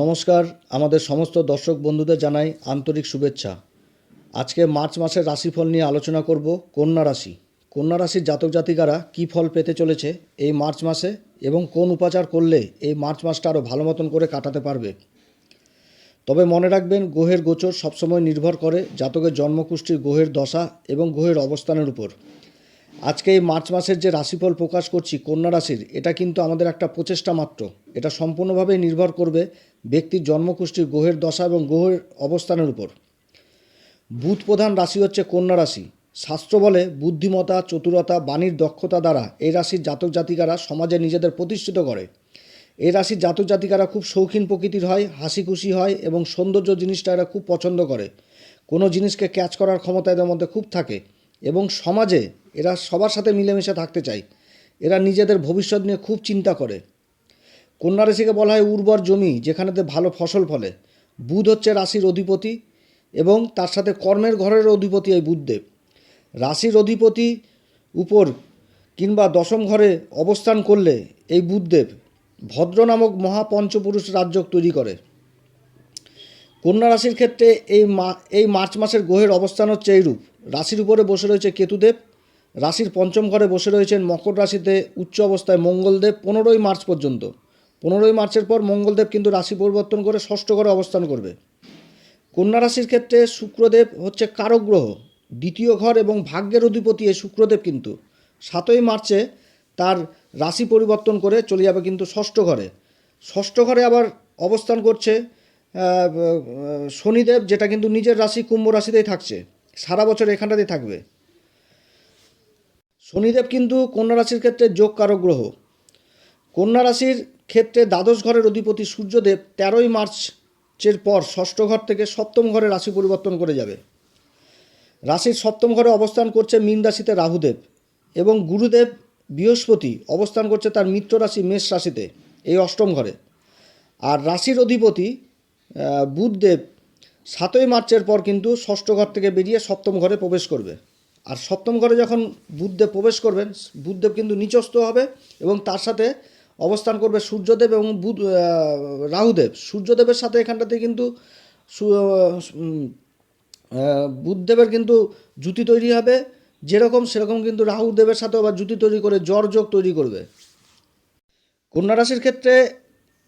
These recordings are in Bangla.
নমস্কার, আমাদের সমস্ত দর্শক বন্ধুদের জানাই আন্তরিক শুভেচ্ছা। আজকে মার্চ মাসের রাশিফল নিয়ে আলোচনা করব কন্যা রাশি। কন্যা রাশির জাতক জাতিকারা কী ফল পেতে চলেছে এই মার্চ মাসে এবং কোন উপাচার করলে এই মার্চ মাসটা আরও ভালো মতন করে কাটাতে পারবে? তবে মনে রাখবেন, গ্রহের গোচর সবসময় নির্ভর করে জাতকের জন্মকুষ্ঠির গ্রহের দশা এবং গ্রহের অবস্থানের উপর। আজকে এই মার্চ মাসের যে রাশিফল প্রকাশ করছি কন্যা রাশির, এটা কিন্তু আমাদের একটা প্রচেষ্টা মাত্র। এটা সম্পূর্ণভাবে নির্ভর করবে ব্যক্তির জন্মকুষ্ঠির গ্রহের দশা এবং গ্রহের অবস্থানের উপর। বুধ প্রধান রাশি হচ্ছে কন্যা রাশি। শাস্ত্র বলে বুদ্ধিমতা চতুরতা, বাণীর দক্ষতা দ্বারা এই রাশির জাতক জাতিকারা সমাজে নিজেদের প্রতিষ্ঠিত করে। এই রাশির জাতক জাতিকারা খুব শৌখিন প্রকৃতির হয় হাসি খুশি হয় এবং সৌন্দর্য জিনিসটা এরা খুব পছন্দ করে। কোনো জিনিসকে ক্যাচ করার ক্ষমতা এদের মধ্যে খুব থাকে। এবং সমাজে এরা সবার সাথে মিলেমিশে থাকতে চায়। এরা নিজেদের ভবিষ্যৎ নিয়ে খুব চিন্তা করে। কন্যা রাশিকে বলা হয় উর্বর জমি, যেখানেতে ভালো ফসল ফলে। বুধ হচ্ছে রাশির অধিপতি এবং তার সাথে কর্মের ঘরের অধিপতি এই বুধদেব। রাশির অধিপতি উপর কিংবা দশম ঘরে অবস্থান করলে এই বুধদেব ভদ্র নামক মহাপঞ্চপুরুষ রাজ্য তৈরি করে। কন্যা রাশির ক্ষেত্রে এই মা, এই মার্চ মাসের গ্রহের অবস্থান হচ্ছে এইরূপ। রাশির উপরে বসে রয়েছে কেতুদেব। রাশির পঞ্চম ঘরে বসে রয়েছেন মকর রাশিতে উচ্চ অবস্থায় মঙ্গলদেব পনেরোই মার্চ পর্যন্ত। পনেরোই মার্চের পর মঙ্গলদেব কিন্তু রাশি পরিবর্তন করে ষষ্ঠ ঘরে অবস্থান করবে। কন্যা রাশির ক্ষেত্রে শুক্রদেব হচ্ছে কারক গ্রহ। দ্বিতীয় ঘর এবং ভাগ্যের অধিপতি এই শুক্রদেব কিন্তু। সাতই মার্চে তার রাশি পরিবর্তন করে চলে যাবে কিন্তু ষষ্ঠ ঘরে। ষষ্ঠ ঘরে আবার অবস্থান করছে শনিদেব, যেটা কিন্তু নিজের রাশি, কুম্ভ রাশিতেই থাকছে। সারা বছর এখানটাতেই থাকবে। শনিদেব কিন্তু কন্যা রাশির ক্ষেত্রে যোগ কারক গ্রহ। কন্যা রাশির ক্ষেত্রে দ্বাদশ ঘরের অধিপতি সূর্যদেব তেরোই মার্চের পর ষষ্ঠ ঘর থেকে সপ্তম ঘরে রাশি পরিবর্তন করে যাবে। রাশির সপ্তম ঘরে অবস্থান করছে মীন রাশিতে রাহুদেব এবং গুরুদেব বৃহস্পতি অবস্থান করছে তার মিত্র রাশি, মেষ রাশিতে, এই অষ্টম ঘরে। আর রাশির অধিপতি বুধদেব সাতই মার্চের পর কিন্তু ষষ্ঠ ঘর থেকে বেরিয়ে সপ্তম ঘরে প্রবেশ করবে। আর সপ্তম ঘরে যখন বুধদেব প্রবেশ করবেন, বুধদেব কিন্তু নিচস্থ হবে এবং তার সাথে অবস্থান করবে সূর্যদেব এবং বুধ রাহুদেব। সূর্যদেবের সাথে এখানটাতে কিন্তু বুধদেবের কিন্তু জুতি তৈরি হবে। যেরকম সেরকম কিন্তু রাহুদেবের সাথেও আবার জুতি তৈরি করে জ্বর যোগ তৈরি করবে। কন্যা রাশির ক্ষেত্রে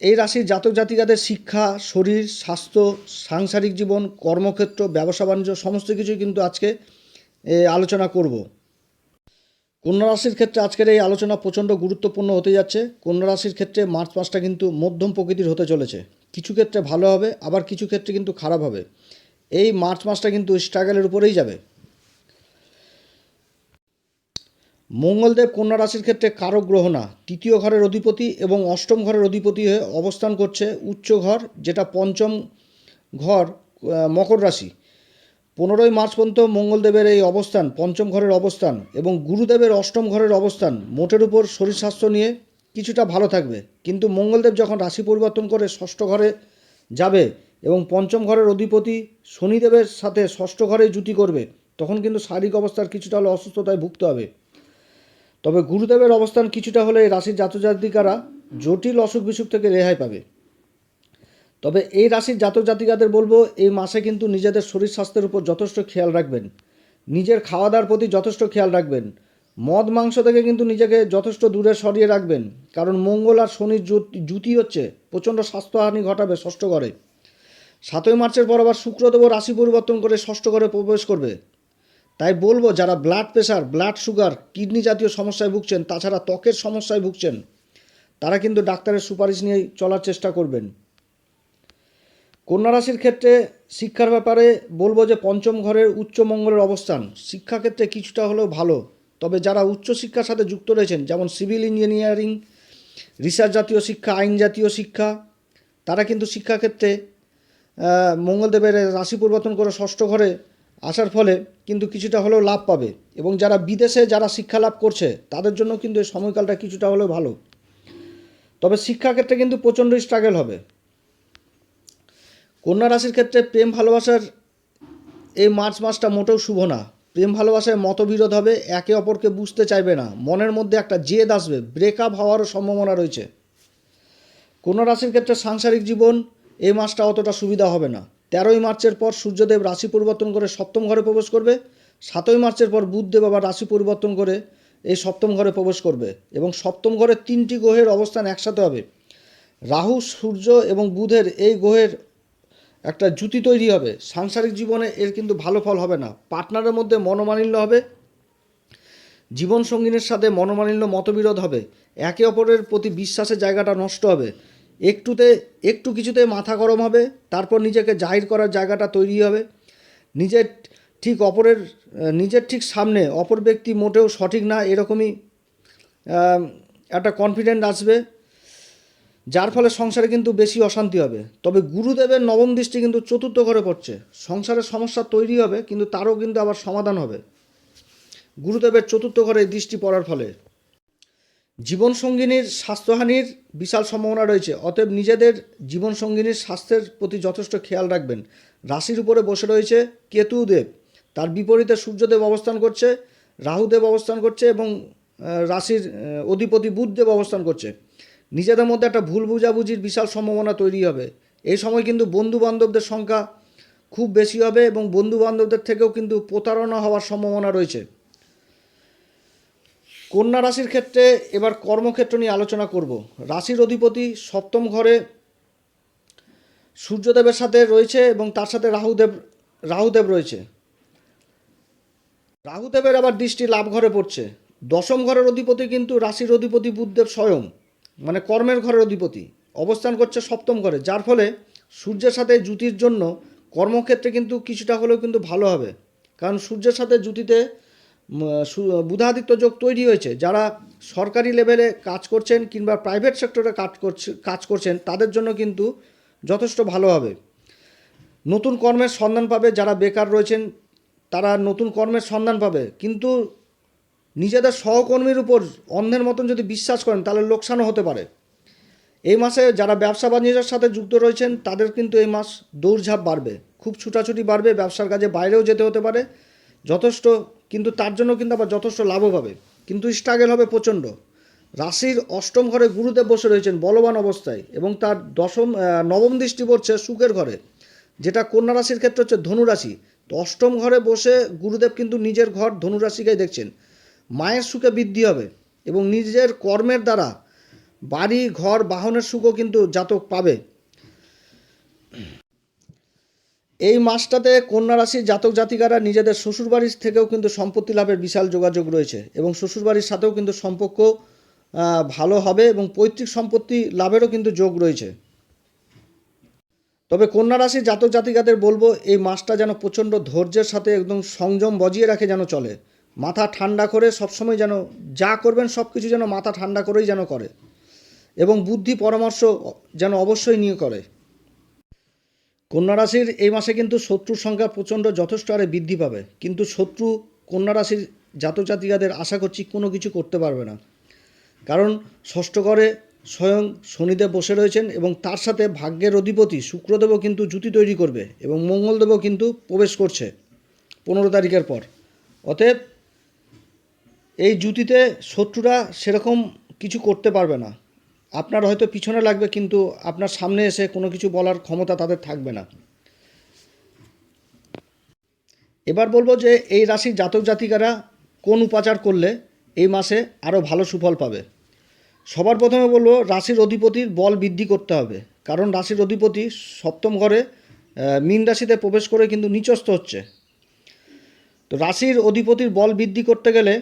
এই রাশির জাতক জাতিকাদের শিক্ষা, শরীর, স্বাস্থ্য, সাংসারিক জীবন, কর্মক্ষেত্র, ব্যবসা বাণিজ্য সমস্ত কিছুই কিন্তু আজকে আলোচনা করব। কন্যা রাশির ক্ষেত্রে আজকের এই আলোচনা প্রচণ্ড গুরুত্বপূর্ণ হতে যাচ্ছে। কন্যা রাশির ক্ষেত্রে মার্চ মাসটা কিন্তু মধ্যম প্রকৃতির হতে চলেছে। কিছু ক্ষেত্রে ভালো হবে, আবার কিছু ক্ষেত্রে কিন্তু খারাপ হবে। এই মার্চ মাসটা কিন্তু স্ট্রাগলের উপরেই যাবে। মঙ্গলদেব কন্যা রাশির ক্ষেত্রে কারক গ্রহ না। তৃতীয় ঘরের অধিপতি এবং অষ্টম ঘরের অধিপতি হয়ে অবস্থান করছে উচ্চ ঘর, যেটা পঞ্চম ঘর মকর রাশি। পনেরোই মার্চ পর্যন্ত মঙ্গলদেবের এই অবস্থান, পঞ্চম ঘরের অবস্থান এবং গুরুদেবের অষ্টম ঘরের অবস্থান মোটের উপর শরীর স্বাস্থ্য নিয়ে কিছুটা ভালো থাকবে। কিন্তু মঙ্গলদেব যখন রাশি পরিবর্তন করে ষষ্ঠ ঘরে যাবে এবং পঞ্চম ঘরের অধিপতি শনিদেবের সাথে ষষ্ঠ ঘরে জুটি করবে, তখন কিন্তু শারীরিক অবস্থার কিছুটা হলে অসুস্থতায় ভুগতে হবে। তবে গুরুদেবের অবস্থান কিছুটা হলে রাশির জাতজাতিকারা জটিল অসুখ বিসুখ থেকে রেহাই পাবে। তবে এই রাশির জাতক জাতিকাদের বলব, এই মাসে কিন্তু নিজেদের শরীর স্বাস্থ্যের উপর যথেষ্ট খেয়াল রাখবেন। নিজের খাওয়া দাওয়ার প্রতি যথেষ্ট খেয়াল রাখবেন। মদ মাংস থেকে কিন্তু নিজেকে যথেষ্ট দূরে সরিয়ে রাখবেন। কারণ মঙ্গল আর শনির জুতি হচ্ছে প্রচণ্ড স্বাস্থ্যহানি ঘটাবে, ষষ্ঠ ঘরে। সাতই মার্চের পর আবার শুক্রদেব রাশি পরিবর্তন করে ষষ্ঠ ঘরে প্রবেশ করবে। তাই বলব, যারা blood pressure blood sugar kidney জাতীয় সমস্যায় ভুগছেন, তাছাড়া ত্বকের সমস্যায় ভুগছেন, তারা কিন্তু ডাক্তারের সুপারিশ নিয়ে চলার চেষ্টা করবেন। কন্যা রাশির ক্ষেত্রে শিক্ষার ব্যাপারে বলব যে পঞ্চম ঘরের উচ্চ মঙ্গলের অবস্থান। শিক্ষাক্ষেত্রে কিছুটা হলেও ভালো, তবে যারা উচ্চ শিক্ষার সাথে যুক্ত রয়েছেন, যেমন সিভিল ইঞ্জিনিয়ারিং, রিসার্চ জাতীয় শিক্ষা, আইন জাতীয় শিক্ষা, তারা কিন্তু শিক্ষাক্ষেত্রে মঙ্গলদেবের রাশি পরিবর্তন করে ষষ্ঠ ঘরে আসার ফলে কিন্তু কিছুটা হলেও লাভ পাবে এবং যারা বিদেশে যারা শিক্ষা লাভ করছে, তাদের জন্য কিন্তু এই সময়কালটা কিছুটা হলেও ভালো। তবে শিক্ষাক্ষেত্রে কিন্তু প্রচণ্ড স্ট্রাগল হবে। কন্যা রাশির ক্ষেত্রে প্রেম ভালোবাসার এই মার্চ মাসটা মোটেও শুভ না। প্রেম ভালোবাসায় মতবিরোধ হবে, একে অপরকে বুঝতে চাইবে না। মনের মধ্যে একটা জেদ আসবে ব্রেকআপ হওয়ারও সম্ভাবনা রয়েছে। কোনো রাশির ক্ষেত্রে সাংসারিক জীবন এই মাসটা অতটা সুবিধা হবে না। তেরোই মার্চের পর সূর্যদেব রাশি পরিবর্তন করে সপ্তম ঘরে প্রবেশ করবে। সাতই মার্চের পর বুধদেব আবার রাশি পরিবর্তন করে এই সপ্তম ঘরে প্রবেশ করবে এবং সপ্তম ঘরে তিনটি গ্রহের অবস্থান একসাথে হবে। রাহু, সূর্য এবং বুধের এই গ্রহের একটা জুতি তৈরি হবে। সাংসারিক জীবনে এর কিন্তু ভালো ফল হবে না। পার্টনারের মধ্যে মনোমালিন্য হবে। জীবন সঙ্গিনীর সাথে মনোমালিন্য মতবিরোধ হবে। একে অপরের প্রতি বিশ্বাসের জায়গাটা নষ্ট হবে। একটুতে, একটু কিছুতে মাথা গরম হবে, তারপর নিজেকে জাহির করার জায়গাটা তৈরি হবে। নিজের ঠিক অপরের নিজের ঠিক সামনে অপর ব্যক্তি মোটেও সঠিক না, এরকমই একটা কনফিডেন্ট আসবে, যার ফলে সংসারে কিন্তু বেশি অশান্তি হবে। তবে গুরুদেবের নবম দৃষ্টি কিন্তু চতুর্থ ঘরে পড়ছে। সংসারের সমস্যা তৈরি হবে, কিন্তু তারও কিন্তু আবার সমাধান হবে। গুরুদেবের চতুর্থ ঘরে দৃষ্টি পড়ার ফলে। জীবনসঙ্গিনীর স্বাস্থ্যহানির বিশাল সম্ভাবনা রয়েছে। অতএব নিজেদের জীবনসঙ্গিনীর স্বাস্থ্যের প্রতি যথেষ্ট খেয়াল রাখবেন। রাশির উপরে বসে রয়েছে কেতুদেব। তার বিপরীতে সূর্যদেব অবস্থান করছে, রাহুদেব অবস্থান করছে এবং রাশির অধিপতি বুধদেব অবস্থান করছে। নিজেদের মধ্যে একটা ভুল বুঝাবুঝির বিশাল সম্ভাবনা তৈরি হবে। এই সময় কিন্তু বন্ধু বান্ধবদের সংখ্যা খুব বেশি হবে এবং বন্ধু বান্ধবদের থেকেও কিন্তু প্রতারণা হওয়ার সম্ভাবনা রয়েছে। কন্যা রাশির ক্ষেত্রে এবার কর্মক্ষেত্র নিয়ে আলোচনা করব। রাশির অধিপতি সপ্তম ঘরে সূর্যদেবের সাথে রয়েছে এবং তার সাথে রাহুদেব রাহুদেব রয়েছে। রাহুদেবের আবার দৃষ্টি লাভ ঘরে পড়ছে। দশম ঘরের অধিপতি কিন্তু রাশির অধিপতি বুধদেব স্বয়ং মানে কর্মের ঘরের অধিপতি, অবস্থান করছে সপ্তম ঘরে, যার ফলে সূর্যের সাথে জুতির জন্য কর্মক্ষেত্রে কিন্তু কিছুটা হলেও কিন্তু ভালো হবে। কারণ সূর্যের সাথে জুতিতে বুধাদিত্য যোগ তৈরি হয়েছে। যারা সরকারি লেভেলে কাজ করছেন কিংবা প্রাইভেট সেক্টরে কাজ করছে, কাজ করছেন, তাদের জন্য কিন্তু যথেষ্ট ভালো হবে। নতুন কর্মের সন্ধান পাবে যারা বেকার রয়েছেন, তারা নতুন কর্মের সন্ধান পাবে। কিন্তু নিজেদের সহকর্মীর উপর অন্ধের মতন যদি বিশ্বাস করেন, তাহলে লোকসানও হতে পারে। এই মাসে যারা ব্যবসা বাণিজ্যের সাথে যুক্ত রয়েছেন, তাদের কিন্তু এই মাস দৌড়ঝাঁপ বাড়বে। খুব ছুটাছুটি বাড়বে, ব্যবসার কাজে বাইরেও যেতে হতে পারে। যথেষ্ট কিন্তু তার জন্য কিন্তু আবার যথেষ্ট লাভও পাবে। কিন্তু স্ট্রাগেল হবে প্রচণ্ড। রাশির অষ্টম ঘরে গুরুদেব বসে রয়েছেন বলবান অবস্থায় এবং তার দশম নবম দৃষ্টি পড়ছে সুখের ঘরে। যেটা কন্যা রাশির ক্ষেত্রে হচ্ছে ধনুরাশি। তো অষ্টম ঘরে বসে গুরুদেব কিন্তু নিজের ঘর ধনুরাশিকেই দেখছেন। মায়ের সুখে বৃদ্ধি হবে এবং নিজের কর্মের দ্বারা বাড়ি, ঘর, বাহনের সুখও কিন্তু জাতক পাবে। এই মাসটাতে কন্যা রাশির জাতক জাতিকারা নিজেদের শ্বশুরবাড়ির থেকেও কিন্তু সম্পত্তি লাভের বিশাল যোগাযোগ রয়েছে এবং শ্বশুরবাড়ির সাথেও কিন্তু সম্পর্ক ভালো হবে এবং পৈতৃক সম্পত্তি লাভেরও কিন্তু যোগ রয়েছে। তবে কন্যা রাশির জাতক জাতিকাদের বলব, এই মাসটা যেন প্রচণ্ড ধৈর্যের সাথে একদম সংযম বজিয়ে রাখে যেন চলে। মাথা ঠান্ডা করে সবসময় যেন যা করবেন সব কিছু যেন মাথা ঠান্ডা করেই যেন করে এবং বুদ্ধি পরামর্শ যেন অবশ্যই নিয়ে করে। কন্যা রাশির এই মাসে কিন্তু শত্রুর সংখ্যা প্রচণ্ড যথেষ্ট হারে বৃদ্ধি পাবে। কিন্তু শত্রু কন্যা রাশির জাতক জাতিকাদের আশা করছি কোনো কিছু করতে পারবে না। কারণ ষষ্ঠ ঘরে স্বয়ং শনিদেব বসে রয়েছেন এবং তার সাথে ভাগ্যের অধিপতি শুক্রদেবও কিন্তু জুতি তৈরি করবে এবং মঙ্গলদেবও কিন্তু প্রবেশ করছে পনেরো তারিখের পর। অতএব এই জুতিতে শত্রুরা সেরকম কিছু করতে পারবে না। আপনার হয়তো পিছনে লাগবে, কিন্তু আপনার সামনে এসে কোনো কিছু বলার ক্ষমতা তাদের থাকবে না। এবার বলব যে এই রাশির জাতক জাতিকারা কোন উপাচার করলে এই মাসে আরও ভালো সুফল পাবে? সবার প্রথমে বলব, রাশির অধিপতির বল বৃদ্ধি করতে হবে। কারণ রাশির অধিপতি সপ্তম ঘরে মীন রাশিতে প্রবেশ করে কিন্তু নিচস্থ হচ্ছে। তো রাশির অধিপতির বল বৃদ্ধি করতে গেলে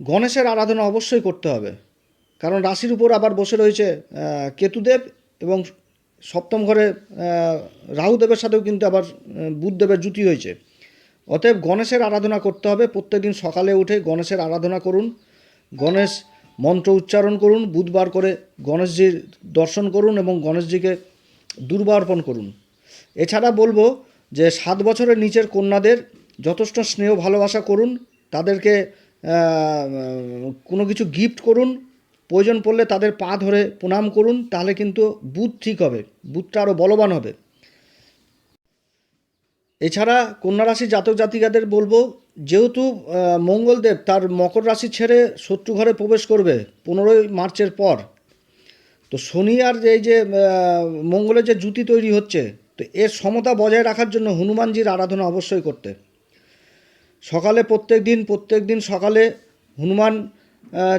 গণেশের আরাধনা অবশ্যই করতে হবে। কারণ রাশির উপর আবার বসে রয়েছে কেতুদেব এবং সপ্তম ঘরে রাহুদেবের সাথেও কিন্তু আবার বুধদেবের জুতি হয়েছে। অতএব গণেশের আরাধনা করতে হবে প্রত্যেকদিন সকালে উঠে গণেশের আরাধনা করুন, গণেশ মন্ত্র উচ্চারণ করুন, বুধবার করে গণেশজির দর্শন করুন এবং গণেশজিকে দুর্বা অর্পণ করুন। এছাড়া বলব যে সাত বছরের নিচের কন্যাদের যথেষ্ট স্নেহ ভালোবাসা করুন, তাদেরকে কোনো কিছু গিফট করুন প্রয়োজন পড়লে তাদের পা ধরে প্রণাম করুন, তাহলে কিন্তু বুধ ঠিক হবে, বুধটা আরও বলবান হবে। এছাড়া কন্যা রাশি জাতক জাতিকাদের বলব, যেহেতু মঙ্গলদেব তার মকর রাশি ছেড়ে শত্রু ঘরে প্রবেশ করবে পনেরোই মার্চের পর। তো শনি আর এই যে মঙ্গলের যে জুতি তৈরি হচ্ছে, তো এর সমতা বজায় রাখার জন্য হনুমানজির আরাধনা অবশ্যই করতে। সকালে প্রত্যেক দিন প্রত্যেক দিন সকালে হনুমান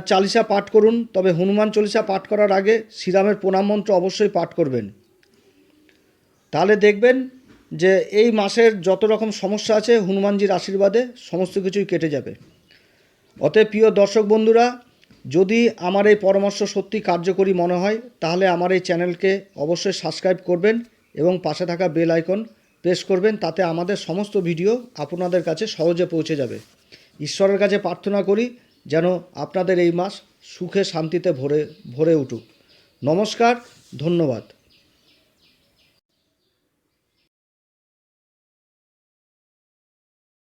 চালিসা পাঠ করুন, তবে হনুমান চল্লিশা পাঠ করার আগে শ্রীরামের প্রণাম মন্ত্র অবশ্যই পাঠ করবেন। তাহলে দেখবেন যে এই মাসের যত রকম সমস্যা আছে, হনুমানজির আশীর্বাদে সমস্ত কিছুই কেটে যাবে। অতএব প্রিয় দর্শক বন্ধুরা, যদি আমার এই পরামর্শ সত্যি কার্যকরী মনে হয়, তাহলে আমার এই চ্যানেলকে অবশ্যই সাবস্ক্রাইব করবেন এবং পাশে থাকা বেল আইকন প্রেস করবেন, তাতে আমাদের সমস্ত ভিডিও আপনাদের কাছে সহজে পৌঁছে যাবে। ঈশ্বরের কাছে প্রার্থনা করি যেন আপনাদের এই মাস সুখে শান্তিতে ভরে ভরে উঠুক। নমস্কার ধন্যবাদ।